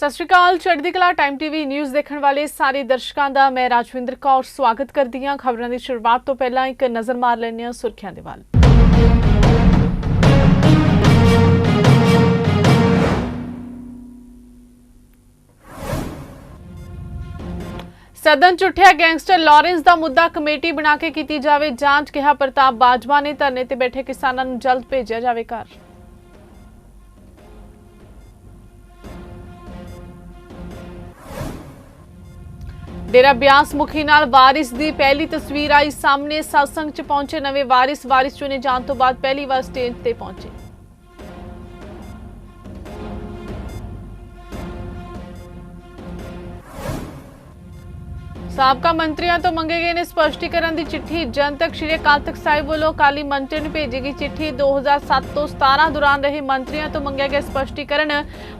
ਸਤਿ ਸ਼੍ਰੀ ਅਕਾਲ, ਚੜ੍ਹਦੀ ਕਲਾ ਟਾਈਮ ਟੀਵੀ ਨਿਊਜ਼ ਦੇਖਣ ਵਾਲੇ ਸਾਰੇ ਦਰਸ਼ਕਾਂ ਦਾ ਮੈਂ ਰਾਜਵਿੰਦਰ ਕੌਰ ਸਵਾਗਤ ਕਰਦੀ ਹਾਂ। ਖਬਰਾਂ ਦੀ ਸ਼ੁਰੂਆਤ ਤੋਂ ਪਹਿਲਾਂ ਇੱਕ ਨਜ਼ਰ ਮਾਰ ਲੈਂਦੇ ਹਾਂ ਸੁਰਖੀਆਂ ਦੇ ਵੱਲ। ਸਦਨ ਚ ਉੱਠਿਆ ਗੈਂਗਸਟਰ ਲਾਰੈਂਸ ਦਾ ਮੁੱਦਾ ਕਮੇਟੀ ਬਣਾ ਕੇ ਕੀਤੀ ਜਾਵੇ ਜਾਂਚ, ਕਿਹਾ ਪ੍ਰਤਾਪ ਬਾਜਵਾ ਨੇ। ਧਰਨੇ ਤੇ ਬੈਠੇ ਕਿਸਾਨਾਂ ਨੂੰ ਜਲਦ ਭੇਜਿਆ ਜਾਵੇ ਘਰ। ਡੇਰਾ ਬਿਆਸ ਮੁਖੀ ਨਾਲ ਵਾਰਿਸ ਦੀ ਪਹਿਲੀ ਤਸਵੀਰ ਆਈ ਸਾਹਮਣੇ। satsang ਚ ਪਹੁੰਚੇ ਨਵੇਂ ਵਾਰਿਸ। ਵਾਰਿਸ ਚੁਣੇ ਜਾਣ ਤੋਂ ਬਾਅਦ ਪਹਿਲੀ ਵਾਰ ਸਟੇਜ ਤੇ ਪਹੁੰਚੇ। ਸਾਬਕਾ ਮੰਤਰੀਆਂ ਤੋਂ ਮੰਗੇ ਗਏ ਨੇ ਸਪਸ਼ਟੀਕਰਨ ਦੀ ਚਿੱਠੀ। ਜਨਤਕ ਸ਼੍ਰੀ ਅਕਾਲ ਤਖਤ ਸਾਹਿਬ ਵੱਲੋਂ ਕਾਲੀ ਮੰਤਰੀ ਨੂੰ ਭੇਜੀ ਗਈ ਚਿੱਠੀ। 2007 ਤੋਂ 17 ਦੌਰਾਨ ਰਹੇ ਮੰਤਰੀਆਂ ਤੋਂ ਮੰਗਿਆ ਗਿਆ ਸਪਸ਼ਟੀਕਰਨ।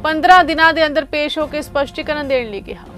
15 ਦਿਨਾਂ ਦੇ ਅੰਦਰ ਪੇਸ਼ ਹੋ ਕੇ ਸਪਸ਼ਟੀਕਰਨ ਦੇਣ ਲਈ ਕਿਹਾ।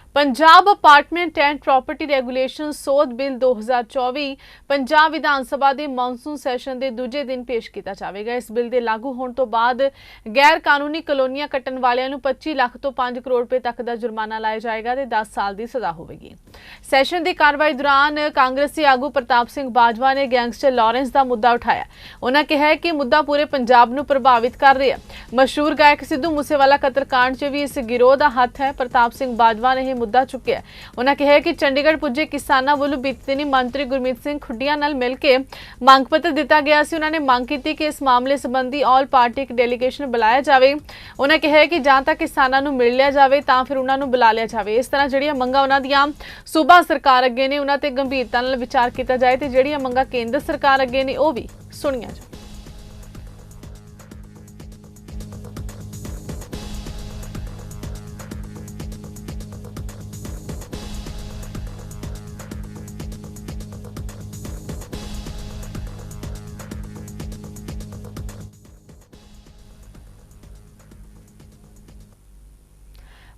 Punjab apartment and property regulation ਸੋਧ ਬਿੱਲ 2024 ਪੰਜਾਬ ਵਿਧਾਨ ਸਭਾ ਦੇ ਮੌਨਸੂਨ ਸੈਸ਼ਨ ਦੇ ਦੂਜੇ ਦਿਨ ਪੇਸ਼ ਕੀਤਾ ਜਾਵੇਗਾ। ਇਸ ਬਿੱਲ ਦੇ ਲਾਗੂ ਹੋਣ ਤੋਂ ਬਾਅਦ ਗੈਰ ਕਾਨੂੰਨੀ ਕਲੋਨੀਆਂ ਕੱਟਣ ਵਾਲਿਆਂ ਨੂੰ 25 ਲੱਖ ਤੋਂ 5 ਕਰੋੜ ਰੁਪਏ ਤੱਕ ਦਾ ਜੁਰਮਾਨਾ ਲਾਇਆ ਜਾਏਗਾ ਤੇ 10 ਸਾਲ ਦੀ ਸਜ਼ਾ ਹੋਵੇਗੀ। ਸੈਸ਼ਨ ਦੀ ਕਾਰਵਾਈ ਦੌਰਾਨ ਕਾਂਗਰਸੀ ਆਗੂ ਪ੍ਰਤਾਪ ਸਿੰਘ ਬਾਜਵਾ ਨੇ ਗੈਂਗਸਟਰ ਲਾਰੈਂਸ ਦਾ ਮੁੱਦਾ ਉਠਾਇਆ। ਉਹਨਾਂ ਕਿਹਾ ਕਿ ਮੁੱਦਾ ਪੂਰੇ ਪੰਜਾਬ ਨੂੰ ਪ੍ਰਭਾਵਿਤ ਕਰ ਰਿਹਾ ਮਸ਼ਹੂਰ ਗਾਇਕ ਸਿੱਧੂ ਮੂਸੇਵਾਲਾ ਕਤਲकांड 'ਚ ਵੀ ਇਸ ਗਿਰੋਹ ਦਾ ਹੱਥ ਹੈ। ਪ੍ਰਤਾਪ ਸਿੰਘ ਬਾਜਵਾ ਨੇ ਇਹ ਮੁੱਦਾ ਚੁੱਕਿਆ ਉਹਨਾਂ ਕਿਹਾ ਕਿ ਚੰਡੀਗੜ੍ਹ ਪੁੱਜੇ ਕਿਸਾਨਾਂ ਵੱਲੋਂ ਬੀਤੇ ਦਿਨੀ ਮੰਤਰੀ ਗੁਰਮੀਤ ਸਿੰਘ ਖੁੱਡੀਆਂ ਨਾਲ ਮਿਲ ਕੇ ਮੰਗ ਪੱਤਰ ਦਿੱਤਾ ਗਿਆ ਸੀ। ਉਹਨਾਂ ਨੇ ਮੰਗ ਕੀਤੀ ਕਿ ਇਸ ਮਾਮਲੇ ਸੰਬੰਧੀ ਆਲ ਪਾਰਟੀ ਇੱਕ ਡੈਲੀਗੇਸ਼ਨ ਬੁਲਾਇਆ ਜਾਵੇ। ਉਹਨਾਂ ਕਿਹਾ ਕਿ ਜਾਂ ਤਾਂ ਕਿਸਾਨਾਂ ਨੂੰ ਮਿਲ ਲਿਆ ਜਾਵੇ ਤਾਂ ਫਿਰ ਉਹਨਾਂ ਨੂੰ ਬੁਲਾ ਲਿਆ ਜਾਵੇ। ਇਸ ਤਰ੍ਹਾਂ ਜਿਹੜੀਆਂ ਮੰਗਾਂ ਉਹਨਾਂ ਦੀਆਂ ਸੂਬਾ ਸਰਕਾਰ ਅੱਗੇ ਨੇ ਉਹਨਾਂ ਤੇ ਗੰਭੀਰਤਾ ਨਾਲ ਵਿਚਾਰ ਕੀਤਾ ਜਾਏ ਤੇ ਜਿਹੜੀਆਂ ਮੰਗਾਂ ਕੇਂਦਰ ਸਰਕਾਰ ਅੱਗੇ ਨੇ, ਉਹ ਵੀ ਸੁਣੀਆਂ ਜਾਣ।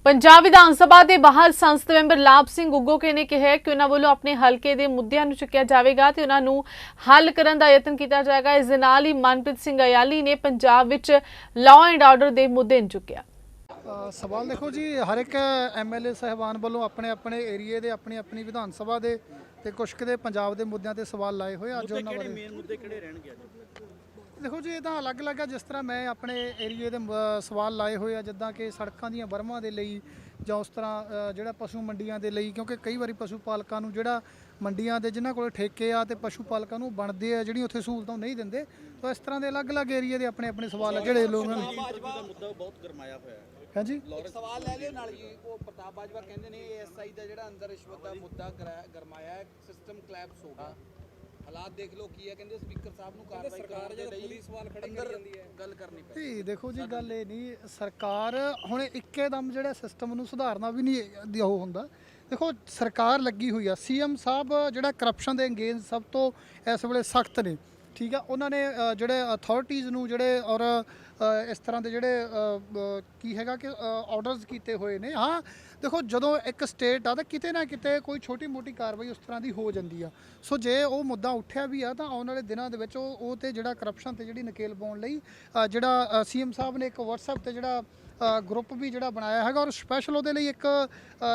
ਪੰਜਾਬ ਵਿਧਾਨ ਸਭਾ ਦੇ ਬਾਹਰ ਸੰਸਦ ਮੈਂਬਰ ਲਾਭ ਸਿੰਘ ਉਗੋਕੇ ਨੇ ਕਿਹਾ ਕਿ ਉਹਨਾਂ ਵੱਲੋਂ ਆਪਣੇ ਹਲਕੇ ਦੇ ਮੁੱਦਿਆਂ ਨੂੰ ਚੁੱਕਿਆ ਜਾਵੇਗਾ ਤੇ ਉਹਨਾਂ ਨੂੰ ਹੱਲ ਕਰਨ ਦਾ ਯਤਨ ਕੀਤਾ ਜਾਏਗਾ। ਇਸ ਦੇ ਨਾਲ ਹੀ ਮਨਪ੍ਰੀਤ ਸਿੰਘ ਅਯਾਲੀ ਨੇ ਪੰਜਾਬ ਵਿੱਚ ਲਾਅ ਐਂਡ ਆਰਡਰ ਦੇ ਮੁੱਦੇ ਨੂੰ ਚੁੱਕਿਆ। ਸਵਾਲ ਦੇਖੋ ਜੀ ਹਰ ਇੱਕ ਐਮਐਲਏ ਸਹਿਬਾਨ ਵੱਲੋਂ ਆਪਣੇ ਆਪਣੇ ਏਰੀਏ ਦੇ ਆਪਣੀ ਆਪਣੀ ਵਿਧਾਨ ਸਭਾ ਦੇ ਤੇ ਕੁਛ ਕੁ ਦੇ ਪੰਜਾਬ ਦੇ ਮੁੱਦਿਆਂ ਤੇ ਸਵਾਲ ਲਾਏ ਹੋਏ ਅੱਜ ਉਹਨਾਂ ਬਾਰੇ ਦੇਖੋ ਜੀ ਇਹ ਤਾਂ ਅਲੱਗ-ਅਲੱਗ ਆ ਜਿਸ ਤਰ੍ਹਾਂ ਮੈਂ ਆਪਣੇ ਏਰੀਏ ਦੇ ਸਵਾਲ ਲਾਏ ਹੋਏ ਆ ਜਿੱਦਾਂ ਕਿ ਸੜਕਾਂ ਦੀਆਂ ਬਰਮਾਂ ਦੇ ਲਈ ਜਾਂ ਉਸ ਤਰ੍ਹਾਂ ਅ, ਜਿਹੜਾ ਪਸ਼ੂ ਮੰਡੀਆਂ ਦੇ ਲਈ ਕਿਉਂਕਿ ਕਈ ਵਾਰੀ ਪਸ਼ੂ ਪਾਲਕਾਂ ਨੂੰ ਜਿਹੜਾ ਮੰਡੀਆਂ ਦੇ ਜਿਨ੍ਹਾਂ ਕੋਲ ਠੇਕੇ ਆ ਤੇ ਪਸ਼ੂ ਪਾਲਕਾਂ ਨੂੰ ਬਣਦੇ ਆ ਜਿਹੜੀਆਂ ਉੱਥੇ ਸਹੂਲਤਾਂ ਉਹ ਨਹੀਂ ਦਿੰਦੇ ਤਾਂ ਇਸ ਤਰ੍ਹਾਂ ਦੇ ਅਲੱਗ-ਅਲੱਗ ਏਰੀਏ ਦੇ ਆਪਣੇ ਆਪਣੇ ਸਵਾਲ ਆ ਜਿਹੜੇ ਲੋਕਾਂ ਨੂੰ ਦਾ ਮੁੱਦਾ ਬਹੁਤ ਗਰਮਾਇਆ ਹੋਇਆ ਹੈ। ਹਾਂਜੀ। ਇੱਕ ਸਵਾਲ ਲੈ ਲਿਓ ਨਾਲ ਜੀ ਉਹ ਪ੍ਰਤਾਪ ਬਾਜਵਾ ਕਹਿੰਦੇ ਨੇ ਐਸਆਈ ਦਾ ਜਿਹੜਾ ਅੰਦਰ ਰਿਸ਼ਵਤ ਦਾ ਮੁੱਦਾ ਗਰਾ- ਗਰਮਾਇਆ ਹੈ ਸਿਸਟਮ ਕਲੈਪਸ ਹੋ ਗਿਆ। ਹਾਲਾਤ ਦੇਖ ਲਓ ਕੀ ਹੈ ਕਹਿੰਦੇ ਸਪੀਕਰ ਸਾਹਿਬ ਨੂੰ ਕਾਰਵਾਈ ਕਰਨ ਦੇ ਲਈ ਸਵਾਲ ਖੜੇ ਕਰੀ ਜਾਂਦੀ ਹੈ। ਗੱਲ ਕਰਨੀ ਪਈ ਨਹੀਂ ਦੇਖੋ ਜੀ ਗੱਲ ਇਹ ਨਹੀਂ ਸਰਕਾਰ ਹੁਣ ਇੱਕੇ ਦਮ ਜਿਹੜਾ ਸਿਸਟਮ ਨੂੰ ਸੁਧਾਰਨਾ ਵੀ ਨਹੀਂ ਦੀ ਉਹ ਹੁੰਦਾ। ਦੇਖੋ ਸਰਕਾਰ ਲੱਗੀ ਹੋਈ ਆ। ਸੀਐਮ ਸਾਹਿਬ ਜਿਹੜਾ ਕਰਪਸ਼ਨ ਦੇ ਅੰਗੇਜ ਸਭ ਤੋਂ ਇਸ ਵੇਲੇ ਸਖਤ ਨੇ। ਠੀਕ ਆ ਉਹਨਾਂ ਨੇ ਜਿਹੜੇ ਅਥਾਰਟੀਆਂ ਨੂੰ ਜਿਹੜੇ ਔਰ ਇਸ ਤਰ੍ਹਾਂ ਦੇ ਜਿਹੜੇ ਕੀ ਹੈਗਾ ਕਿ ਆਰਡਰਸ ਕੀਤੇ ਹੋਏ ਨੇ। ਹਾਂ ਦੇਖੋ ਜਦੋਂ ਇੱਕ ਸਟੇਟ ਆ ਤਾਂ ਕਿਤੇ ਨਾ ਕਿਤੇ ਕੋਈ ਛੋਟੀ ਮੋਟੀ ਕਾਰਵਾਈ ਉਸ ਤਰ੍ਹਾਂ ਦੀ ਹੋ ਜਾਂਦੀ ਆ। ਸੋ ਜੇ ਉਹ ਮੁੱਦਾ ਉੱਠਿਆ ਵੀ ਆ ਤਾਂ ਆਉਣ ਵਾਲੇ ਦਿਨਾਂ ਦੇ ਵਿੱਚ ਉਹ ਉਹ ਤੇ ਜਿਹੜਾ ਕਰਪਸ਼ਨ ਤੇ ਜਿਹੜੀ ਨਕੇਲ ਪਾਉਣ ਲਈ ਅ, ਜਿਹੜਾ ਸੀਐਮ ਸਾਹਿਬ ਨੇ ਇੱਕ WhatsApp ਤੇ ਜਿਹੜਾ ਗਰੁੱਪ ਵੀ ਜਿਹੜਾ ਬਣਾਇਆ ਹੈਗਾ ਔਰ ਸਪੈਸ਼ਲ ਉਹਦੇ ਲਈ ਇੱਕ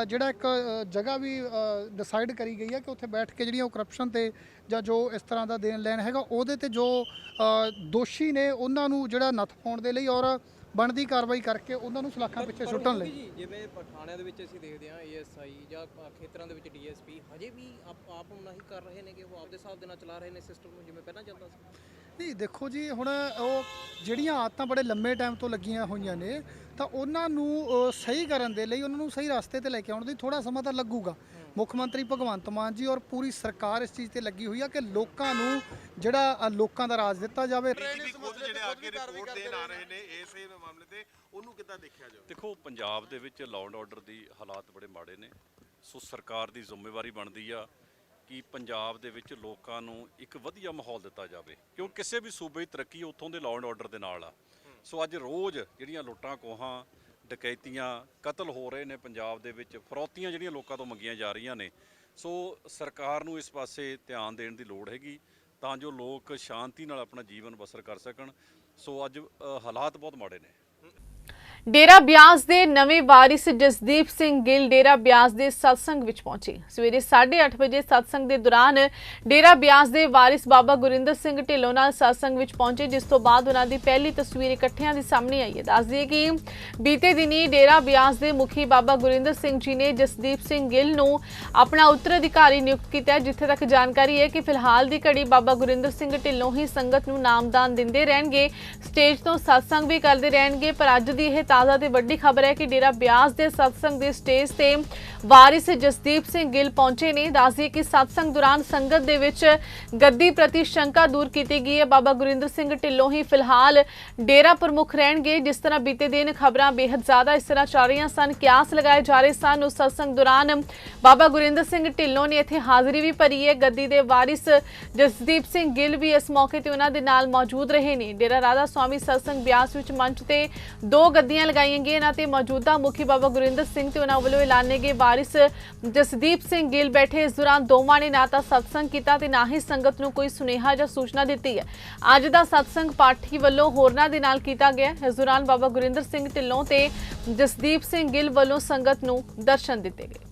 ਜਿਹੜਾ ਇੱਕ ਜਗ੍ਹਾ ਵੀ ਡਿਸਾਈਡ ਕਰੀ ਗਈ ਹੈ ਕਿ ਉੱਥੇ ਬੈਠ ਕੇ ਜਿਹੜੀਆਂ ਉਹ ਕਰਪਸ਼ਨ ਤੇ ਜਾਂ ਜੋ ਇਸ ਤਰ੍ਹਾਂ ਦਾ ਦੇਣ ਲੈਣ ਹੈਗਾ ਉਹਦੇ ਤੇ ਜੋ ਦੋਸ਼ੀ ਨੇ ਉਹਨਾਂ ਨੂੰ ਜਿਹੜਾ ਨੱਥ ਪਾਉਣ ਦੇ ਲਈ ਔਰ ਬਣਦੀ ਕਾਰਵਾਈ ਕਰਕੇ ਉਹਨਾਂ ਨੂੰ ਸਲਾਖਾਂ ਪਿੱਛੇ ਸੁੱਟਣ ਲਈ। ਜਿਵੇਂ ਪਠਾਣਿਆਂ ਦੇ ਵਿੱਚ ਅਸੀਂ ਦੇਖਦੇ ਹਾਂ ਏਐਸਆਈ ਜਾਂ ਖੇਤਰਾਂ ਦੇ ਵਿੱਚ ਡੀਐਸਪੀ ਹਜੇ ਵੀ ਆਪ ਆਪ ਨੂੰ ਨਹੀਂ ਕਰ ਰਹੇ ਨੇ ਕਿ ਉਹ ਆਪਦੇ ਹਿਸਾਬ ਦੇ ਨਾਲ ਚਲਾ ਰਹੇ ਨੇ ਸਿਸਟਮ ਨੂੰ ਜਿਵੇਂ ਪਹਿਲਾਂ ਚੱਲਦਾ ਸੀ। ਨਹੀਂ ਦੇਖੋ ਜੀ ਹੁਣ ਉਹ ਜਿਹੜੀਆਂ ਆਦਤਾਂ ਬੜੇ ਲੰਮੇ ਟਾਈਮ ਤੋਂ ਲੱਗੀਆਂ ਹੋਈਆਂ ਨੇ ਤਾਂ ਉਹਨਾਂ ਨੂੰ ਅ, ਸਹੀ ਕਰਨ ਦੇ ਲਈ ਉਹਨਾਂ ਨੂੰ ਸਹੀ ਰਸਤੇ ਤੇ ਲੈ ਕੇ ਆਉਣ ਦੀ ਥੋੜਾ ਸਮਾਂ ਤਾਂ ਲੱਗੂਗਾ। ਮੁੱਖ ਮੰਤਰੀ ਭਗਵੰਤ ਮਾਨ ਜੀ ਔਰ ਪੂਰੀ ਸਰਕਾਰ ਇਸ ਚੀਜ਼ ਤੇ ਲੱਗੀ ਹੋਈ ਆ ਕਿ ਲੋਕਾਂ ਨੂੰ ਜਿਹੜਾ ਅ, ਲੋਕਾਂ ਦਾ ਰਾਜ ਦਿੱਤਾ ਜਾਵੇ। ਵੀ ਖੁਦ ਜਿਹੜੇ ਆ ਕੇ ਰਿਪੋਰਟ ਦੇਣ ਆ ਰਹੇ ਨੇ ਇਸੇ ਮਾਮਲੇ ਤੇ ਉਹਨੂੰ ਕਿੱਦਾਂ ਦੇਖਿਆ ਜਾਵੇ? ਦੇਖੋ ਪੰਜਾਬ ਦੇ ਵਿੱਚ ਲਾਅ ਐਂਡ ਆਰਡਰ ਦੀ ਹਾਲਾਤ ਬੜੇ ਮਾੜੇ ਨੇ। ਸੋ ਸਰਕਾਰ ਦੀ ਜ਼ਿੰਮੇਵਾਰੀ ਬਣਦੀ ਆ ਕਿ ਪੰਜਾਬ ਦੇ ਵਿੱਚ ਲੋਕਾਂ ਨੂੰ ਇੱਕ ਵਧੀਆ ਮਾਹੌਲ ਦਿੱਤਾ ਜਾਵੇ। ਕਿਉਂ? ਕਿਸੇ ਵੀ ਸੂਬੇ ਦੀ ਤਰੱਕੀ ਉੱਥੋਂ ਦੇ ਲਾਅ ਐਂਡ ਆਰਡਰ ਦੇ ਨਾਲ ਆ। ਸੋ ਅੱਜ ਰੋਜ਼ ਜਿਹੜੀਆਂ ਲੁੱਟਾਂ, ਕੋਹਾਂ, ਡਕੈਤੀਆਂ ਕਤਲ ਹੋ ਰਹੇ ਨੇ ਪੰਜਾਬ ਦੇ ਵਿੱਚ, ਫਰੌਤੀਆਂ ਜਿਹੜੀਆਂ ਲੋਕਾਂ ਤੋਂ ਮੰਗੀਆਂ ਜਾ ਰਹੀਆਂ ਨੇ। ਸੋ ਸਰਕਾਰ ਨੂੰ ਇਸ ਪਾਸੇ ਧਿਆਨ ਦੇਣ ਦੀ ਲੋੜ ਹੈਗੀ, ਤਾਂ ਜੋ ਲੋਕ ਸ਼ਾਂਤੀ ਨਾਲ ਆਪਣਾ ਜੀਵਨ ਬਸਰ ਕਰ ਸਕਣ। ਸੋ ਅੱਜ ਹਾਲਾਤ ਬਹੁਤ ਮਾੜੇ ਨੇ। ਡੇਰਾ ਬਿਆਸ ਦੇ ਨਵੇਂ ਵਾਰਿਸ ਜਸਦੀਪ ਸਿੰਘ ਗਿੱਲ ਡੇਰਾ ਬਿਆਸ ਦੇ ਸਤਸੰਗ ਵਿੱਚ ਪਹੁੰਚੇ। ਸਵੇਰੇ 8:30 ਵਜੇ ਸਤਸੰਗ ਦੇ ਦੌਰਾਨ ਡੇਰਾ ਬਿਆਸ ਦੇ ਵਾਰਿਸ ਬਾਬਾ ਗੁਰਿੰਦਰ ਸਿੰਘ ਢਿੱਲੋਂ ਨਾਲ ਸਤਸੰਗ ਵਿੱਚ ਪਹੁੰਚੇ, ਜਿਸ ਤੋਂ ਬਾਅਦ ਉਹਨਾਂ ਦੀ ਪਹਿਲੀ ਤਸਵੀਰ ਇਕੱਠਿਆਂ ਦੀ ਸਾਹਮਣੇ ਆਈ ਹੈ। ਦੱਸ ਦਈਏ ਕਿ ਬੀਤੇ ਦਿਨੀ ਡੇਰਾ ਬਿਆਸ ਦੇ ਮੁਖੀ ਬਾਬਾ ਗੁਰਿੰਦਰ ਸਿੰਘ ਜੀ ਨੇ ਜਸਦੀਪ ਸਿੰਘ ਗਿੱਲ ਨੂੰ ਆਪਣਾ ਉੱਤਰਾਧਿਕਾਰੀ ਨਿਯੁਕਤ ਕੀਤਾ ਹੈ, ਜਿੱਥੇ ਤੱਕ ਜਾਣਕਾਰੀ ਹੈ ਕਿ ਫਿਲਹਾਲ ਦੀ ਘੜੀ ਬਾਬਾ ਗੁਰਿੰਦਰ ਸਿੰਘ ਢਿੱਲੋਂ ਹੀ ਸੰਗਤ ਨੂੰ ਨਾਮਦਾਨ ਦਿੰਦੇ ਰਹਿਣਗੇ। ਸਟੇਜ ਤੋਂ ਸਤਸੰਗ ਵੀ ਕਰਦੇ ਰਹਿਣਗੇ, ਪਰ ਅੱਜ ਦੀ ਇਹ ਤਾਜ਼ਾ ਤੇ ਵੱਡੀ ਖਬਰ ਹੈ ਕਿ ਡੇਰਾ ਬਿਆਸ ਦੇ ਸਤਸੰਗ ਦੇ ਸਟੇਜ ਤੇ ਵਾਰਿਸ ਜਸਦੀਪ ਸਿੰਘ ਗਿੱਲ ਪਹੁੰਚੇ ਨੇ। ਦੱਸਦੀ ਕਿ ਸਤਸੰਗ ਦੌਰਾਨ ਸੰਗਤ ਦੇ ਵਿੱਚ ਗੱਦੀ ਪ੍ਰਤੀ ਸ਼ੰਕਾ ਦੂਰ ਕੀਤੀ ਗਈ ਹੈ। ਬਾਬਾ ਗੁਰਿੰਦਰ ਸਿੰਘ ਢਿੱਲੋਂ ਹੀ ਫਿਲਹਾਲ ਡੇਰਾ ਪ੍ਰਮੁੱਖ ਰਹਿਣਗੇ। ਜਿਸ ਤਰ੍ਹਾਂ ਬੀਤੇ ਦਿਨ ਖਬਰਾਂ ਬੇहद ਜ਼ਿਆਦਾ ਇਸ ਤਰ੍ਹਾਂ ਚੱਲ ਰਹੀਆਂ ਸਨ, ਕਿਆਸ ਲਗਾਏ ਜਾ ਰਹੇ ਸਨ। ਉਸ ਸਤਸੰਗ ਦੌਰਾਨ ਬਾਬਾ ਗੁਰਿੰਦਰ ਸਿੰਘ ਢਿੱਲੋਂ ਨੇ ਇੱਥੇ ਹਾਜ਼ਰੀ ਵੀ ਭਰੀ ਹੈ। ਗੱਦੀ ਦੇ ਵਾਰਿਸ ਜਸਦੀਪ ਸਿੰਘ ਗਿੱਲ ਵੀ ਇਸ ਮੌਕੇ ਤੇ ਉਹਨਾਂ ਦੇ ਨਾਲ ਮੌਜੂਦ ਰਹੇ ਨੇ। ਡੇਰਾ ਰਾਧਾ ਸਵਾਮੀ ਸਤਸੰਗ ਬਿਆਸ ਵਿੱਚ ਮੰਚ ਤੇ ਦੋ ਗੱਦੀਆਂ ਲਗਾਈਆਂ ਗਈਆਂ, ਇਹਨਾਂ ਤੇ ਮੌਜੂਦਾ ਮੁਖੀ ਬਾਬਾ ਗੁਰਿੰਦਰ ਸਿੰਘ ਤੇ ਉਹਨਾਂ ਵੱਲੋਂ ਐਲਾਨੇ ਗਏ ਵਾਰਿਸ ਜਸਦੀਪ ਸਿੰਘ ਗਿੱਲ ਬੈਠੇ। ਇਸ ਦੌਰਾਨ ਦੋਵਾਂ ਨੇ ਨਾ ਤਾਂ ਸਤਸੰਗ ਕੀਤਾ ਤੇ ਨਾ ਹੀ ਸੰਗਤ ਨੂੰ ਕੋਈ ਸੁਨੇਹਾ ਜਾਂ ਸੂਚਨਾ ਦਿੱਤੀ ਹੈ। ਅੱਜ ਦਾ ਸਤਸੰਗ ਪਾਠੀ ਵੱਲੋਂ ਹੋਰਨਾਂ ਦੇ ਨਾਲ ਕੀਤਾ ਗਿਆ। ਇਸ ਦੌਰਾਨ ਬਾਬਾ ਗੁਰਿੰਦਰ ਸਿੰਘ ਢਿੱਲੋਂ ਤੇ ਜਸਦੀਪ ਸਿੰਘ ਗਿੱਲ ਵੱਲੋਂ ਸੰਗਤ ਨੂੰ ਦਰਸ਼ਨ ਦਿੱਤੇ ਗਏ।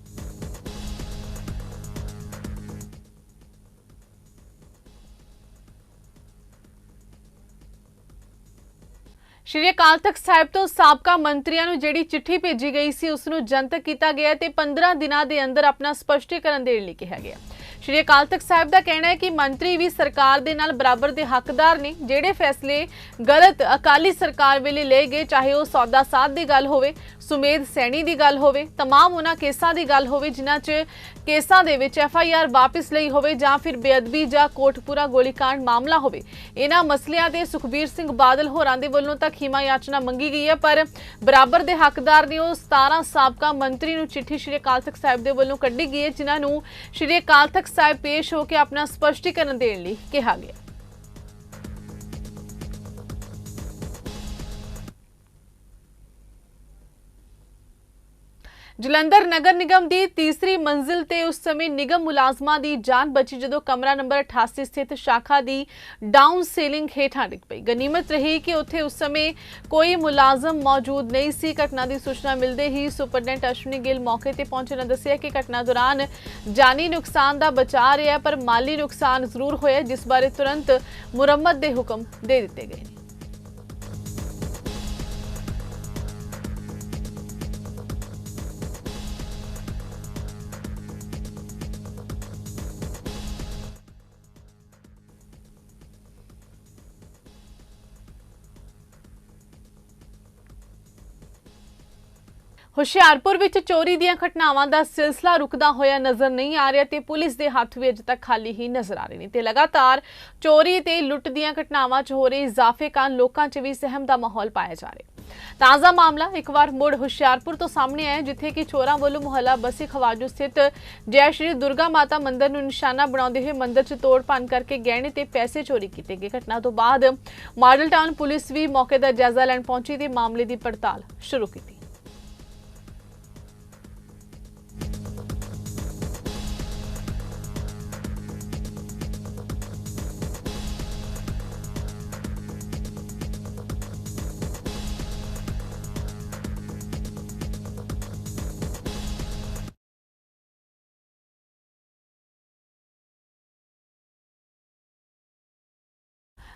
ਸ਼੍ਰੀ ਅਕਾਲ ਤਖਤ ਸਾਹਿਬ ਤੋਂ ਸਾਬਕਾ ਮੰਤਰੀਆਂ ਨੂੰ ਜਿਹੜੀ ਚਿੱਠੀ ਭੇਜੀ ਗਈ ਸੀ, ਉਸ ਨੂੰ ਜਨਤਕ ਕੀਤਾ ਗਿਆ ਤੇ 15 ਦਿਨਾਂ ਦੇ ਅੰਦਰ ਆਪਣਾ ਸਪਸ਼ਟੀਕਰਨ ਦੇਣ ਲਈ ਕਿਹਾ ਗਿਆ। ਸ਼੍ਰੀ ਅਕਾਲ ਤਖਤ ਸਾਹਿਬ ਦਾ ਕਹਿਣਾ ਹੈ ਕਿ ਮੰਤਰੀ ਵੀ ਸਰਕਾਰ ਦੇ ਨਾਲ ਬਰਾਬਰ ਦੇ ਹੱਕਦਾਰ ਨੇ, ਜਿਹੜੇ ਫੈਸਲੇ ਗਲਤ ਅਕਾਲੀ ਸਰਕਾਰ ਵੇਲੇ ਲਏ ਗਏ, ਚਾਹੇ ਉਹ ਸੌਦਾ ਸਾਧ ਦੀ ਗੱਲ ਹੋਵੇ, ਸੁਮੇਧ ਸੈਣੀ ਦੀ ਗੱਲ ਹੋਵੇ, ਤਮਾਮ ਉਹਨਾਂ ਕੇਸਾਂ ਦੀ ਗੱਲ ਹੋਵੇ, ਜਿਨ੍ਹਾਂ 'ਚ ਕੇਸਾਂ ਦੇ ਵਿੱਚ ਐਫ ਆਈ ਆਰ ਵਾਪਸ ਲਈ ਹੋਵੇ ਜਾਂ ਫਿਰ ਬੇਅਦਬੀ ਜਾਂ ਕੋਟਪੂਰਾ ਗੋਲੀकांड ਮਾਮਲਾ ਹੋਵੇ। ਇਹਨਾਂ ਮਸਲਿਆਂ ਤੇ ਸੁਖਬੀਰ ਸਿੰਘ ਬਾਦਲ ਹੋਰਾਂ ਦੇ ਵੱਲੋਂ ਤਾਂ ਖੀਮਾ ਯਾਚਨਾ ਮੰਗੀ ਗਈ ਹੈ, ਪਰ ਬਰਾਬਰ ਦੇ ਹੱਕਦਾਰ ਨੇ ਉਹ 17 ਸਾਬਕਾ ਮੰਤਰੀ ਨੂੰ ਚਿੱਠੀ ਸ਼੍ਰੀ ਅਕਾਲ ਤਖਤ ਸਾਹਿਬ ਦੇ ਵੱਲੋਂ ਕੱਢੀ ਗਈ ਹੈ, ਜਿਨ੍ਹਾਂ ਨੂੰ ਸ਼੍ਰੀ ਅਕਾਲ ਤਖਤ ਸਾਹਿਬ ਪੇਸ਼ ਹੋ ਕੇ ਆਪਣਾ ਸਪਸ਼ਟੀਕਰਨ ਦੇਣ ਲਈ ਕਿਹਾ ਗਿਆ। ਜਲੰਧਰ ਨਗਰ ਨਿਗਮ ਦੀ ਤੀਸਰੀ ਮੰਜ਼ਿਲ ਤੇ ਉਸ ਸਮੇਂ ਨਿਗਮ ਮੁਲਾਜ਼ਮਾਂ ਦੀ ਜਾਨ ਬਚੀ ਜਦੋਂ ਕਮਰਾ ਨੰਬਰ 88 ਸਥਿਤ ਸ਼ਾਖਾ ਦੀ ਡਾਊਨ ਸੀਲਿੰਗ ਹੇਠਾਂ ਡਿੱਗ ਪਈ। ਗਨੀਮਤ ਰਹੀ ਕਿ ਉੱਥੇ ਉਸ ਸਮੇਂ ਕੋਈ ਮੁਲਾਜ਼ਮ ਮੌਜੂਦ ਨਹੀਂ ਸੀ। ਘਟਨਾ ਦੀ ਸੂਚਨਾ ਮਿਲਦੇ ਹੀ ਸੁਪਰਡੈਂਟ ਅਸ਼ਵਨੀ ਗਿੱਲ ਮੌਕੇ ਤੇ ਪਹੁੰਚੇ ਨੇ। ਦੱਸਿਆ ਕਿ ਘਟਨਾ ਦੌਰਾਨ ਜਾਨੀ ਨੁਕਸਾਨ ਦਾ ਬਚਾਅ ਰਿਹਾ ਪਰ ਮਾਲੀ ਨੁਕਸਾਨ ਜ਼ਰੂਰ ਹੋਇਆ ਜਿਸ ਬਾਰੇ ਤੁਰੰਤ ਮੁਰੰਮਤ ਦੇ ਹੁਕਮ ਦੇ ਦਿੱਤੇ ਗਏ ਨੇ। ਹੁਸ਼ਿਆਰਪੁਰ ਵਿੱਚ ਚੋਰੀ ਦੀਆਂ ਘਟਨਾਵਾਂ ਦਾ ਸਿਲਸਿਲਾ ਰੁਕਦਾ ਹੋਇਆ ਨਜ਼ਰ ਨਹੀਂ ਆ ਰਿਹਾ ਤੇ ਪੁਲਿਸ ਦੇ ਹੱਥ ਵੀ ਅਜੇ ਤੱਕ ਖਾਲੀ ਹੀ ਨਜ਼ਰ ਆ ਰਹੇ ਨੇ ਤੇ ਲਗਾਤਾਰ ਚੋਰੀ ਤੇ ਲੁੱਟ ਦੀਆਂ ਘਟਨਾਵਾਂ 'ਚ ਹੋ ਰਹੇ ਇਜ਼ਾਫੇ ਕਾਰਨ ਲੋਕਾਂ 'ਚ ਵੀ ਸਹਿਮ ਦਾ ਮਾਹੌਲ ਪਾਇਆ ਜਾ ਰਿਹਾ ਤਾਜ਼ਾ ਮਾਮਲਾ ਇੱਕ ਵਾਰ ਮੁੜ ਹੁਸ਼ਿਆਰਪੁਰ ਤੋਂ ਸਾਹਮਣੇ ਆਇਆ ਜਿੱਥੇ ਕਿ ਚੋਰਾਂ ਵੱਲੋਂ ਮੁਹੱਲਾ ਬਸੀ ਖਵਾਜੂ ਸਥਿਤ ਜੈ ਸ਼੍ਰੀ ਦੁਰਗਾ ਮਾਤਾ ਮੰਦਿਰ ਨੂੰ ਨਿਸ਼ਾਨਾ ਬਣਾਉਂਦੇ ਹੋਏ ਮੰਦਿਰ 'ਚ ਤੋੜ ਭੰਨ ਕਰਕੇ ਗਹਿਣੇ ਤੇ ਪੈਸੇ ਚੋਰੀ ਕੀਤੇ ਗਏ। ਘਟਨਾ ਤੋਂ ਬਾਅਦ ਮਾਡਲ ਟਾਊਨ ਪੁਲਿਸ ਵੀ ਮੌਕੇ ਦਾ ਜਾਇਜ਼ਾ ਲੈਣ ਪਹੁੰਚੀ ਤੇ ਮਾਮਲੇ ਦੀ ਪੜਤਾਲ ਸ਼ੁਰੂ ਕੀਤੀ।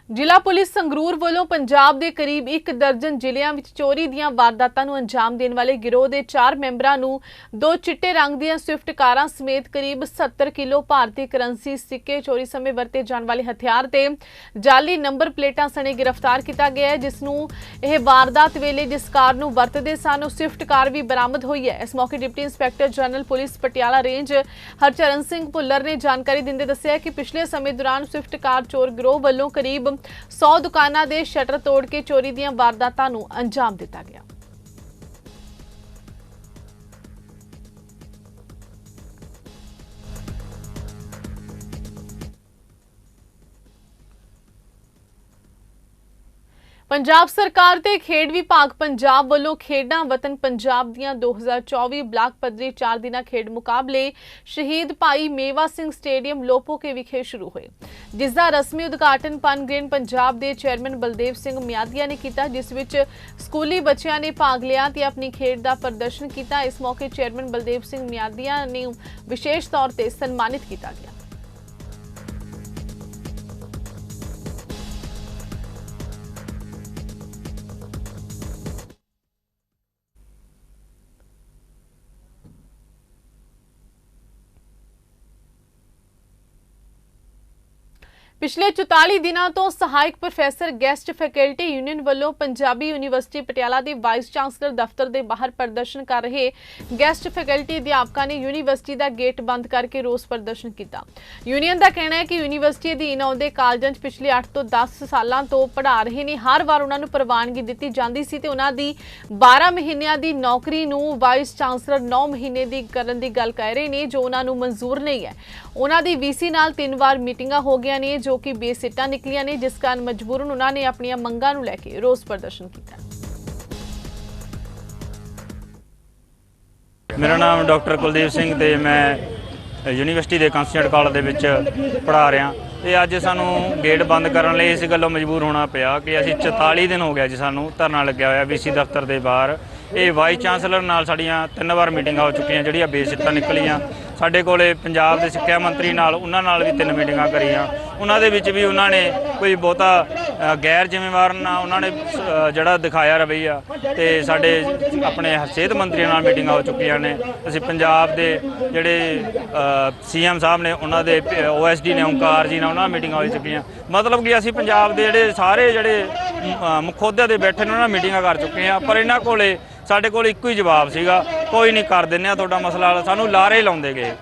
ਜ਼ਿਲ੍ਹਾ ਪੁਲਿਸ ਸੰਗਰੂਰ ਵੱਲੋਂ ਪੰਜਾਬ ਦੇ ਕਰੀਬ ਇੱਕ ਦਰਜਨ ਜ਼ਿਲ੍ਹਿਆਂ ਵਿੱਚ ਚੋਰੀ ਦੀਆਂ ਵਾਰਦਾਤਾਂ ਨੂੰ ਅੰਜਾਮ ਦੇਣ ਵਾਲੇ ਗਿਰੋਹ ਦੇ 4 ਮੈਂਬਰਾਂ ਨੂੰ ਦੋ ਚਿੱਟੇ ਰੰਗ ਦੀਆਂ ਸਵਿਫਟ ਕਾਰਾਂ ਸਮੇਤ ਕਰੀਬ 70 ਕਿਲੋ ਭਾਰਤੀ ਕਰੰਸੀ ਸਿੱਕੇ ਚੋਰੀ ਸਮੇਂ ਵਰਤੇ ਜਾਣ ਵਾਲੇ ਹਥਿਆਰ ਤੇ ਜਾਲੀ ਨੰਬਰ ਪਲੇਟਾਂ ਸਣੇ ਗ੍ਰਿਫਤਾਰ ਕੀਤਾ ਗਿਆ ਹੈ, ਜਿਸ ਨੂੰ ਇਹ ਵਾਰਦਾਤ ਵੇਲੇ ਜਿਸ ਕਾਰ ਨੂੰ ਵਰਤਦੇ ਸਨ, ਉਹ ਸਵਿਫਟ ਕਾਰ ਵੀ ਬਰਾਮਦ ਹੋਈ ਹੈ। ਇਸ ਮੌਕੇ deputy inspector general police Patiala range Harcharan Singh Bhullar ਨੇ ਜਾਣਕਾਰੀ ਦਿੰਦੇ ਦੱਸਿਆ ਕਿ ਪਿਛਲੇ ਸਮੇਂ ਦੌਰਾਨ ਸਵਿਫਟ ਕਾਰ ਚੋਰ ਗਿਰੋਹ ਵੱਲੋਂ ਕਰੀਬ 100 ਦੁਕਾਨਾਂ ਦੇ ਸ਼ਟਰ ਤੋੜ ਕੇ ਚੋਰੀ ਦੀਆਂ ਵਾਰਦਾਤਾਂ ਨੂੰ ਅੰਜਾਮ ਦਿੱਤਾ ਗਿਆ। ਪੰਜਾਬ ਸਰਕਾਰ ਤੇ ਖੇਡ ਵਿਭਾਗ ਪੰਜਾਬ ਵੱਲੋਂ ਖੇਡਾਂ ਵਤਨ ਪੰਜਾਬ ਦੀਆਂ 2024 ਬਲਾਕ ਪੱਧਰੀ 4 ਦਿਨਾ ਖੇਡ ਮੁਕਾਬਲੇ ਸ਼ਹੀਦ ਭਾਈ ਮੇਵਾ ਸਿੰਘ ਸਟੇਡੀਅਮ ਲੋਪੋਕੇ ਵਿਖੇ ਸ਼ੁਰੂ ਹੋਏ। ਜਿਸ ਦਾ ਰਸਮੀ ਉਦਘਾਟਨ ਪਨਗ੍ਰੇਨ ਪੰਜਾਬ ਦੇ ਚੇਅਰਮੈਨ ਬਲਦੇਵ ਸਿੰਘ ਮਿਆਦੀਆ ਨੇ ਕੀਤਾ, ਜਿਸ ਵਿੱਚ ਸਕੂਲੀ ਬੱਚਿਆਂ ਨੇ ਭਾਗ ਲਿਆ ਤੇ ਆਪਣੀ ਖੇਡ ਦਾ ਪ੍ਰਦਰਸ਼ਨ ਕੀਤਾ। ਇਸ ਮੌਕੇ ਚੇਅਰਮੈਨ ਬਲਦੇਵ ਸਿੰਘ ਮਿਆਦੀਆ ਨੇ ਵਿਸ਼ੇਸ਼ ਤੌਰ ਤੇ ਸਨਮਾਨਿਤ ਕੀਤਾ ਗਿਆ। ਪਿਛਲੇ 44 ਦਿਨਾਂ ਤੋਂ ਸਹਾਇਕ ਪ੍ਰੋਫੈਸਰ ਗੈਸਟ ਫੈਕਲਟੀ ਯੂਨੀਅਨ ਵੱਲੋਂ ਪੰਜਾਬੀ ਯੂਨੀਵਰਸਿਟੀ ਪਟਿਆਲਾ ਦੇ ਵਾਈਸ ਚਾਂਸਲਰ ਦਫ਼ਤਰ ਦੇ ਬਾਹਰ ਪ੍ਰਦਰਸ਼ਨ ਕਰ ਰਹੇ ਗੈਸਟ ਫੈਕਲਟੀ ਅਧਿਆਪਕਾਂ ਨੇ ਯੂਨੀਵਰਸਿਟੀ ਦਾ ਗੇਟ ਬੰਦ ਕਰਕੇ ਰੋਸ ਪ੍ਰਦਰਸ਼ਨ ਕੀਤਾ। ਯੂਨੀਅਨ ਦਾ ਕਹਿਣਾ ਹੈ ਕਿ ਯੂਨੀਵਰਸਿਟੀ ਅਧੀਨ ਆਉਂਦੇ ਕਾਲਜਾਂ 'ਚ ਪਿਛਲੇ 8 ਤੋਂ 10 ਸਾਲਾਂ ਤੋਂ ਪੜ੍ਹਾ ਰਹੇ ਨੇ। ਹਰ ਵਾਰ ਉਹਨਾਂ ਨੂੰ ਪ੍ਰਵਾਨਗੀ ਦਿੱਤੀ ਜਾਂਦੀ ਸੀ ਤੇ ਉਹਨਾਂ ਦੀ 12 ਮਹੀਨਿਆਂ ਦੀ ਨੌਕਰੀ ਨੂੰ ਵਾਈਸ ਚਾਂਸਲਰ 9 ਮਹੀਨੇ ਦੀ ਕਰਨ ਦੀ ਗੱਲ ਕਹਿ ਰਹੇ ਨੇ, ਜੋ ਉਹਨਾਂ ਨੂੰ ਮਨਜ਼ੂਰ ਨਹੀਂ ਹੈ। ਉਹਨਾਂ ਦੀ ਵੀਸੀ ਨਾਲ ਤਿੰਨ ਵਾਰ ਮੀਟਿੰਗਾਂ ਹੋ ਗਈਆਂ ਨੇ ਜੋ ਕਿ ਬੇਸਿੱਟਾ ਨਿਕਲੀਆਂ ਨੇ, ਜਿਸ ਕਾਰਨ ਮਜਬੂਰਨ ਉਹਨਾਂ ਨੇ ਆਪਣੀਆਂ ਮੰਗਾਂ ਨੂੰ ਲੈ ਕੇ ਰੋਸ ਪ੍ਰਦਰਸ਼ਨ ਕੀਤਾ। ਮੇਰਾ ਨਾਮ ਡਾਕਟਰ ਕੁਲਦੀਪ ਸਿੰਘ ਤੇ ਮੈਂ ਯੂਨੀਵਰਸਿਟੀ ਦੇ ਕੰਸਟੀਟਿਊਟ ਕਾਲਜ ਦੇ ਵਿੱਚ ਪੜ੍ਹਾ ਰਿਹਾ। ਤੇ ਅੱਜ ਸਾਨੂੰ ਗੇਟ ਬੰਦ ਕਰਨ ਲਈ ਇਸ ਗੱਲੋਂ ਮਜਬੂਰ ਹੋਣਾ ਪਿਆ ਕਿ ਅਸੀਂ 44 ਦਿਨ ਹੋ ਗਿਆ ਜੀ ਸਾਨੂੰ ਧਰਨਾ ਲੱਗਿਆ ਹੋਇਆ ਵੀਸੀ ਦਫ਼ਤਰ ਦੇ ਬਾਹਰ। ਇਹ ਵਾਈਸ ਚਾਂਸਲਰ ਨਾਲ ਸਾਡੀਆਂ ਤਿੰਨ ਵਾਰ ਮੀਟਿੰਗਾਂ ਹੋ ਚੁੱਕੀਆਂ, ਜਿਹੜੀਆਂ ਬੇਸਿੱਟਾਂ ਨਿਕਲੀਆਂ। ਸਾਡੇ ਕੋਲੇ ਪੰਜਾਬ ਦੇ ਸਿੱਖਿਆ ਮੰਤਰੀ ਨਾਲ ਉਹਨਾਂ ਨਾਲ ਵੀ ਤਿੰਨ ਮੀਟਿੰਗਾਂ ਕਰੀਆਂ। ਉਹਨਾਂ ਦੇ ਵਿੱਚ ਵੀ ਉਹਨਾਂ ਨੇ ਕੋਈ ਬਹੁਤਾ ਗੈਰ ਜ਼ਿੰਮੇਵਾਰ ਨਾ ਉਹਨਾਂ ਨੇ ਜਿਹੜਾ ਦਿਖਾਇਆ ਰਵੱਈਆ ਤੇ ਸਾਡੇ ਆਪਣੇ ਸਿਹਤ ਮੰਤਰੀ ਨਾਲ ਮੀਟਿੰਗਾਂ ਹੋ ਚੁੱਕੀਆਂ ਨੇ। ਅਸੀਂ ਪੰਜਾਬ ਦੇ ਜਿਹੜੇ ਸੀਐਮ ਸਾਹਿਬ ਨੇ ਉਹਨਾਂ ਦੇ ਓਐਸਡੀ ਨੇ ਓਂਕਾਰ ਜੀ ਨਾਲ ਉਹਨਾਂ ਨਾਲ ਮੀਟਿੰਗਾਂ ਹੋ ਚੁੱਕੀਆਂ। ਮਤਲਬ ਕਿ ਅਸੀਂ ਪੰਜਾਬ ਦੇ ਜਿਹੜੇ ਸਾਰੇ ਜਿਹੜੇ ਅ, ਦੇ ਬੈਠੇ ਨੇ ਉਹਨਾਂ ਨਾਲ ਮੀਟਿੰਗਾਂ ਕਰ ਚੁੱਕੇ ਆ ਪਰ ਇਹਨਾਂ ਕੋਲੇ ਸਾਡੇ ਕੋਲ ਇੱਕੋ ਹੀ ਜਵਾਬ ਸੀਗਾ ਕੋਈ ਨਹੀਂ ਕਰ ਦਿੰਨੇ ਆ ਤੁਹਾਡਾ ਮਸਲਾ ਹੱਲ। ਸਾਨੂੰ ਲਾਰੇ ਲਾਉਂਦੇ ਗਏ।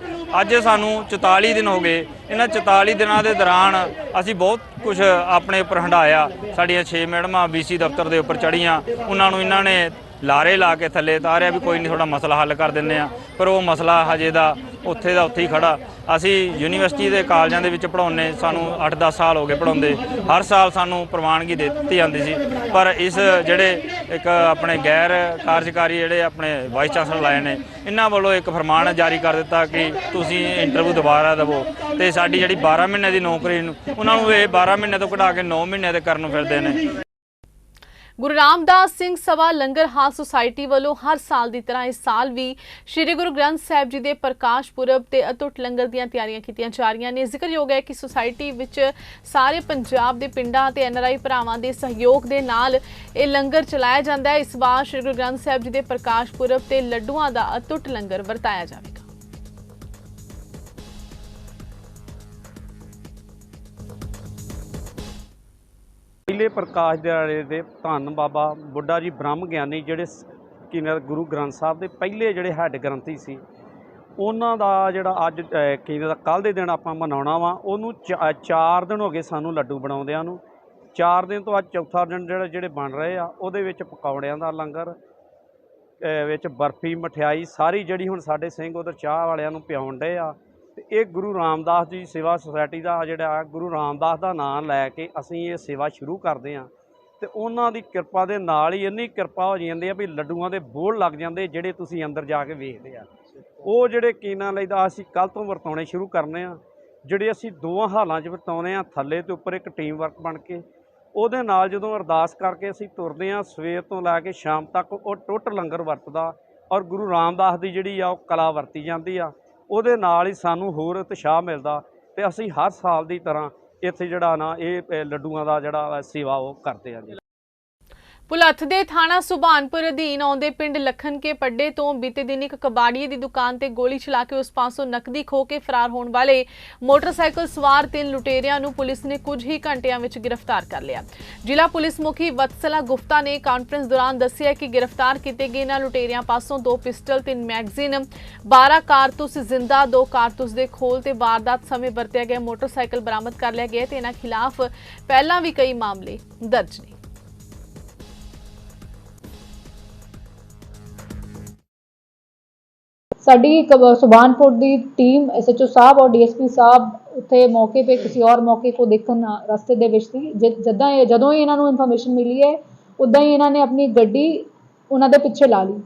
ਅੱਜ ਸਾਨੂੰ 44 ਦਿਨ ਹੋ ਗਏ। ਇਹਨਾਂ 44 ਦਿਨਾਂ ਦੇ ਦੌਰਾਨ ਅਸੀਂ ਬਹੁਤ ਕੁਝ ਆਪਣੇ ਉੱਪਰ ਹੰਡਾਇਆ ਸਾਡੀਆਂ 6 ਮੈਡਮਾਂ BC ਦਫ਼ਤਰ ਦੇ ਉੱਪਰ ਚੜੀਆਂ ਉਹਨਾਂ ਨੂੰ ਇਹਨਾਂ ਨੇ ਲਾਰੇ ਲਾ ਕੇ ਥੱਲੇ ਤਾਰਿਆ ਵੀ ਕੋਈ ਨਹੀਂ, ਤੁਹਾਡਾ ਮਸਲਾ ਹੱਲ ਕਰ ਦਿੰਨੇ ਆ ਪਰ ਉਹ ਮਸਲਾ ਹਜੇ ਦਾ ਉੱਥੇ ਦਾ ਉੱਥੇ ਹੀ ਖੜਾ। ਅਸੀਂ ਯੂਨੀਵਰਸਿਟੀ ਦੇ ਕਾਲਜਾਂ ਦੇ ਵਿੱਚ ਪੜਾਉਂਦੇ ਸਾਨੂੰ 8-10 ਸਾਲ ਹੋ ਗਏ ਪੜਾਉਂਦੇ ਹਰ ਸਾਲ ਸਾਨੂੰ ਪ੍ਰਵਾਨਗੀ ਦੇ ਦਿੱਤੀ ਜਾਂਦੀ ਸੀ। ਪਰ ਇਸ ਜਿਹੜੇ ਇੱਕ ਆਪਣੇ ਗੈਰ ਕਾਰਜਕਾਰੀ ਜਿਹੜੇ ਆਪਣੇ ਵਾਈਸ ਚਾਂਸਲਰ ਲਾਏ ਨੇ, ਇਹਨਾਂ ਵੱਲੋਂ ਇੱਕ ਫਰਮਾਨ ਜਾਰੀ ਕਰ ਦਿੱਤਾ ਕਿ ਤੁਸੀਂ ਇੰਟਰਵਿਊ ਦੁਬਾਰਾ ਦੇਵੋ। ਤੇ ਸਾਡੀ ਜਿਹੜੀ 12 ਮਹੀਨੇ ਦੀ ਨੌਕਰੀ ਨੂੰ, ਉਹਨਾਂ ਨੂੰ ਇਹ 12 ਮਹੀਨੇ ਤੋਂ ਘਟਾ ਕੇ 9 ਮਹੀਨੇ ਦੇ ਕਰਨ ਨੂੰ ਫਿਰਦੇ ਨੇ। ਗੁਰੂ ਰਾਮਦਾਸ ਸਿੰਘ ਸਭਾ ਲੰਗਰ ਹਾਲ ਸੁਸਾਇਟੀ ਵੱਲੋਂ ਹਰ ਸਾਲ ਦੀ ਤਰ੍ਹਾਂ ਇਸ ਸਾਲ ਵੀ ਸ੍ਰੀ ਗੁਰੂ ਗ੍ਰੰਥ ਸਾਹਿਬ ਜੀ ਦੇ ਪ੍ਰਕਾਸ਼ ਪੁਰਬ ਤੇ ਅਟੁੱਟ ਲੰਗਰ ਦੀਆਂ ਤਿਆਰੀਆਂ ਕੀਤੀਆਂ ਜਾ ਰਹੀਆਂ ਨੇ। ਜ਼ਿਕਰਯੋਗ ਹੈ ਕਿ ਸੁਸਾਇਟੀ ਵਿੱਚ ਸਾਰੇ ਪੰਜਾਬ ਦੇ ਪਿੰਡਾਂ ਤੇ ਐਨਆਰਆਈ ਭਰਾਵਾਂ ਦੇ ਸਹਿਯੋਗ ਦੇ ਨਾਲ ਇਹ ਲੰਗਰ ਚਲਾਇਆ ਜਾਂਦਾ ਹੈ। ਇਸ ਵਾਰ ਸ੍ਰੀ ਗੁਰੂ ਗ੍ਰੰਥ ਸਾਹਿਬ ਜੀ ਦੇ ਪ੍ਰਕਾਸ਼ ਪੁਰਬ ਤੇ ਲੱਡੂਆਂ ਦਾ ਅਟੁੱਟ ਲੰਗਰ ਵਰਤਾਇਆ ਜਾਵੇਗਾ। ਪਹਿਲੇ ਪ੍ਰਕਾਸ਼ ਦਿਹਾੜੇ ਦੇ ਧੰਨ ਬਾਬਾ ਬੁੱਢਾ ਜੀ ਬ੍ਰਹਮ ਗਿਆਨੀ ਜਿਹੜੇ ਸ- ਗੁਰੂ ਗ੍ਰੰਥ ਸਾਹਿਬ ਦੇ ਪਹਿਲੇ ਜਿਹੜੇ ਹੈੱਡ ਗ੍ਰੰਥੀ ਸੀ ਉਹਨਾਂ ਦਾ ਜਿਹੜਾ ਅੱਜ ਅ, ਕੀ ਨਾ ਕੱਲ ਦੇ ਦਿਨ ਆਪਾਂ ਮਨਾਉਣਾ ਵਾ ਉਹਨੂੰ 4 ਦਿਨ ਹੋ ਗਏ ਸਾਨੂੰ ਲੱਡੂ ਬਣਾਉਂਦਿਆਂ ਨੂੰ। 4 ਦਿਨ ਤੋਂ ਅੱਜ ਚੌਥਾ ਦਿਨ ਜਿਹੜਾ ਜਿਹੜੇ ਬਣ ਰਹੇ ਆ ਉਹਦੇ ਵਿੱਚ ਪਕੌੜਿਆਂ ਦਾ ਲੰਗਰ ਵਿੱਚ ਬਰਫੀ ਮਠਿਆਈ ਸਾਰੀ ਜਿਹੜੀ ਹੁਣ ਸਾਡੇ ਸਿੰਘ ਉਧਰ ਚਾਹ ਵਾਲਿਆਂ ਨੂੰ ਪਿਆਉਣ ਡਏ ਆ ਤੇ ਇਹ ਗੁਰੂ ਰਾਮਦਾਸ ਜੀ ਸੇਵਾ ਸੁਸਾਇਟੀ ਦਾ ਜਿਹੜਾ ਗੁਰੂ ਰਾਮਦਾਸ ਦਾ ਨਾਮ ਲੈ ਕੇ ਅਸੀਂ ਇਹ ਸੇਵਾ ਸ਼ੁਰੂ ਕਰਦੇ ਹਾਂ। ਤੇ ਉਹਨਾਂ ਦੀ ਕਿਰਪਾ ਦੇ ਨਾਲ ਹੀ ਇੰਨੀ ਕਿਰਪਾ ਹੋ ਜਾਂਦੀ ਆ ਵੀ ਲੱਡੂਆਂ ਦੇ ਬੋਲ ਲੱਗ ਜਾਂਦੇ ਜਿਹੜੇ ਤੁਸੀਂ ਅੰਦਰ ਜਾ ਕੇ ਵੇਖਦੇ ਆ। ਉਹ ਜਿਹੜੇ ਕੀਨਾ ਲਈਦਾ, ਅਸੀਂ ਕੱਲ ਤੋਂ ਵਰਤਾਉਣੇ ਸ਼ੁਰੂ ਕਰਨੇ ਆ। ਜਿਹੜੇ ਅਸੀਂ ਦੋਵਾਂ ਹਾਲਾਂ 'ਚ ਵਰਤਾਉਨੇ ਆ, ਥੱਲੇ ਤੇ ਉੱਪਰ ਇੱਕ ਟੀਮ ਵਰਕ ਬਣ ਕੇ। ਉਹਦੇ ਨਾਲ ਜਦੋਂ ਅਰਦਾਸ ਕਰਕੇ ਅਸੀਂ ਤੁਰਦੇ ਆ, ਸਵੇਰ ਤੋਂ ਲੈ ਕੇ ਸ਼ਾਮ ਤੱਕ ਉਹ ਟੁੱਟ ਲੰਗਰ ਵਰਤਦਾ ਔਰ ਗੁਰੂ ਰਾਮਦਾਸ ਦੀ ਜਿਹੜੀ ਆ, ਉਹ ਕਲਾ ਵਰਤੀ ਜਾਂਦੀ ਆ। ਉਹਦੇ ਨਾਲ ਹੀ ਸਾਨੂੰ ਹੋਰ ਉਤਸ਼ਾਹ ਮਿਲਦਾ ਤੇ ਅਸੀਂ ਹਰ ਸਾਲ ਦੀ ਤਰ੍ਹਾਂ ਇੱਥੇ ਜਿਹੜਾ ਨਾ ਇਹ ਲੱਡੂਆਂ ਦਾ ਜਿਹੜਾ ਸੇਵਾ ਉਹ ਕਰਦੇ ਆ ਜੀ। ਪੁਲੱਥ ਦੇ ਥਾਣਾ ਸੁਭਾਨਪੁਰ ਅਧੀਨ ਆਉਂਦੇ ਪਿੰਡ ਲਖਨ ਕੇ ਪੱਡੇ ਤੋਂ ਬੀਤੇ ਦਿਨ ਇੱਕ ਕਬਾੜੀਏ ਦੀ ਦੁਕਾਨ ਤੇ ਗੋਲੀ ਚਲਾ ਕੇ ਉਸ ਪਾਸੋਂ ਨਕਦੀ ਖੋ ਕੇ ਫਰਾਰ ਹੋਣ ਵਾਲੇ ਮੋਟਰਸਾਈਕਲ ਸਵਾਰ ਤਿੰਨ ਲੁਟੇਰਿਆਂ ਨੂੰ ਪੁਲਿਸ ਨੇ ਕੁਝ ਹੀ ਘੰਟਿਆਂ ਵਿੱਚ ਗ੍ਰਿਫਤਾਰ ਕਰ ਲਿਆ। ਜ਼ਿਲ੍ਹਾ ਪੁਲਿਸ ਮੁਖੀ ਵਤਸਲਾ ਗੁਫਤਾ ਨੇ ਕਾਨਫਰੰਸ ਦੌਰਾਨ ਦੱਸਿਆ ਕਿ ਗ੍ਰਿਫਤਾਰ ਕੀਤੇ ਗਏ ਇਹਨਾਂ ਲੁਟੇਰਿਆਂ ਪਾਸੋਂ ਦੋ ਪਿਸਟਲ, ਤਿੰਨ ਮੈਗਜ਼ੀਨ 12 ਕਾਰਤੂਸ, ਜ਼ਿੰਦਾ ਦੋ ਕਾਰਤੂਸ ਦੇ ਖੋਲ ਤੇ ਵਾਰਦਾਤ ਸਮੇਂ ਵਰਤਿਆ ਗਿਆ, ਮੋਟਰਸਾਈਕਲ ਬਰਾਮਦ ਕਰ ਲਿਆ ਗਿਆ ਤੇ ਇਹਨਾਂ ਖਿਲਾਫ ਪਹਿਲਾਂ ਵੀ ਕਈ ਮਾਮਲੇ ਦਰਜ ਨੇ। ਸਾਡੀ ਕ- ਸੁਬਾਨਪੁਰ ਦੀ ਟੀਮ ਐਸਐਚਓ ਸਾਹਿਬ ਔਰ ਡੀਐਸਪੀ ਸਾਹਿਬ ਉੱਥੇ ਮੌਕੇ ਤੇ ਕਿਸੇ ਔਰ ਮੌਕੇ ਕੋ ਦੇਖਣ ਰਸਤੇ ਦੇ ਵਿੱਚ ਸੀ। ਜ- ਇਹ, ਜਦੋਂ ਹੀ ਇਹਨਾਂ ਨੂੰ ਇਨਫੋਰਮੇਸ਼ਨ ਮਿਲੀ ਹੈ, ਉਦਾਂ ਹੀ ਇਹਨਾਂ ਨੇ ਆਪਣੀ ਗੱਡੀ ਉਹਨਾਂ ਦੇ ਪਿੱਛੇ ਲਾ ਲਈ।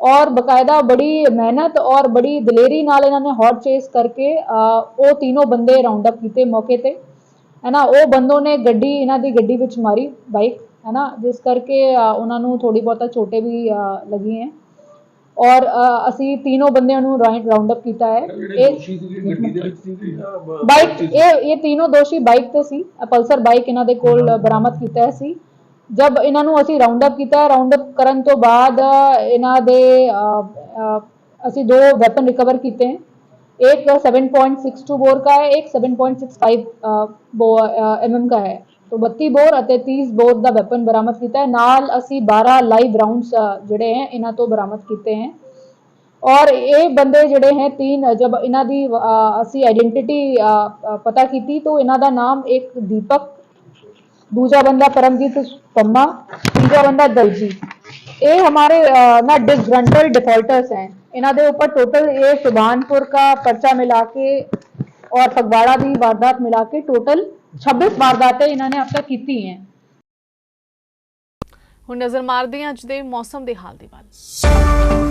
ਔਰ ਬਕਾਇਦਾ ਬੜੀ ਮਿਹਨਤ ਔਰ ਬੜੀ ਦਲੇਰੀ ਨਾਲ ਇਹਨਾਂ ਨੇ ਹੌਟ ਚੇਸ ਕਰਕੇ ਉਹ ਤਿੰਨੋਂ ਬੰਦੇ ਰਾਉਂਡ ਅਪ ਕੀਤੇ ਮੌਕੇ ਤੇ। ਹੈ ਨਾ ਉਹ ਬੰਦੋਂ ਨੇ ਗੱਡੀ, ਇਹਨਾਂ ਦੀ ਗੱਡੀ ਵਿੱਚ ਮਾਰੀ ਬਾਈਕ ਹੈ ਨਾ ਜਿਸ ਕਰਕੇ ਉਹਨਾਂ ਨੂੰ ਥੋੜੀ ਬਹੁਤਾ ਛੋਟੇ ਵੀ ਲੱਗੀ ਹੈ ਔਰ ਅ, ਅਸੀਂ ਤਿੰਨੋਂ ਬੰਦਿਆਂ ਨੂੰ ਰਾਉਂਡ ਅਪ ਕੀਤਾ ਹੈ ਇਹ ਬਾਈਕ ਇਹ ਇਹ ਤਿੰਨੋਂ ਦੋਸ਼ੀ ਬਾਈਕ ਤੇ ਸੀ ਅ, ਪਲਸਰ ਬਾਈਕ ਇਹਨਾਂ ਦੇ ਕੋਲ ਬਰਾਮਦ ਕੀਤਾ ਸੀ ਜਦ ਇਹਨਾਂ ਨੂੰ ਅਸੀਂ ਰਾਉਂਡ ਅਪ ਕੀਤਾ ਰਾਉਂਡ ਅਪ ਕਰਨ ਤੋਂ ਬਾਅਦ ਅ, ਇਹਨਾਂ ਦੇ ਅ, ਅ, ਅਸੀਂ ਦੋ ਵੈਪਨ ਰਿਕਵਰ ਕੀਤੇ हैं एक 7.62 बोर का है एक 7.65 एमएम का है तो 32 ਬੋਰ ਅਤੇ 30 ਬੋਰ ਦਾ ਵੈਪਨ ਬਰਾਮਦ ਕੀਤਾ ਹੈ ਨਾਲ ਅਸੀਂ 12 ਲਾਈਵ ਰਾਉਂਡਸ ਜਿਹੜੇ ਹੈ ਇਹਨਾਂ ਤੋਂ ਬਰਾਮਦ ਕੀਤੇ हैं ਔਰ ਇਹ ਬੰਦੇ ਜਿਹੜੇ ਹੈ तीन जब ਇਹਨਾਂ ਦੀ ਅ, ਅਸੀਂ ਆਇਡੈਂਟੀਟੀ ਪਤਾ ਕੀਤੀ तो ਇਹਨਾਂ ਦਾ ਨਾਮ ਇੱਕ ਦੀਪਕ ਦੂਜਾ ਬੰਦਾ ਪਰਮਜੀਤ ਪੰਮਾ ਤੀਜਾ ਬੰਦਾ ਦਲਜੀਤ ਇਹ हमारे अ, ना डिसग्रंटल डिफॉल्टर्स हैं ਇਹਨਾਂ ਦੇ ਉੱਪਰ टोटल ये सुभानपुर का पर्चा मिला के और फगवाड़ा ਦੀ वारदात मिला के टोटल 26 वारदातें ਇਹਨਾਂ ਨੇ अब तक ਕੀਤੀ हैं ਹੁਣ ਨਜ਼ਰ ਮਾਰਦੇ ਹਾਂ ਅੱਜ ਦੇ ਮੌਸਮ ਦੇ ਹਾਲ ਦੇ ਵੱਲ